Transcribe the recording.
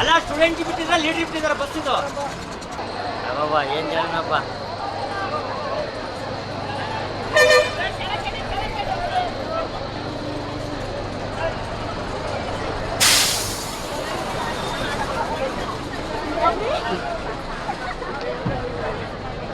ಅಲ್ಲ ಸ್ಟೂಡೆಂಟ್ ಬಿಟ್ಟಿದ್ರ ಲೀಡರ್ ಬಿಟ್ಟಿದಾರ ಬಸ್ ಇದು ಅಬ್ಬಬ್ಬಾ ಏನ್ ಹೇಳನಪ್ಪ.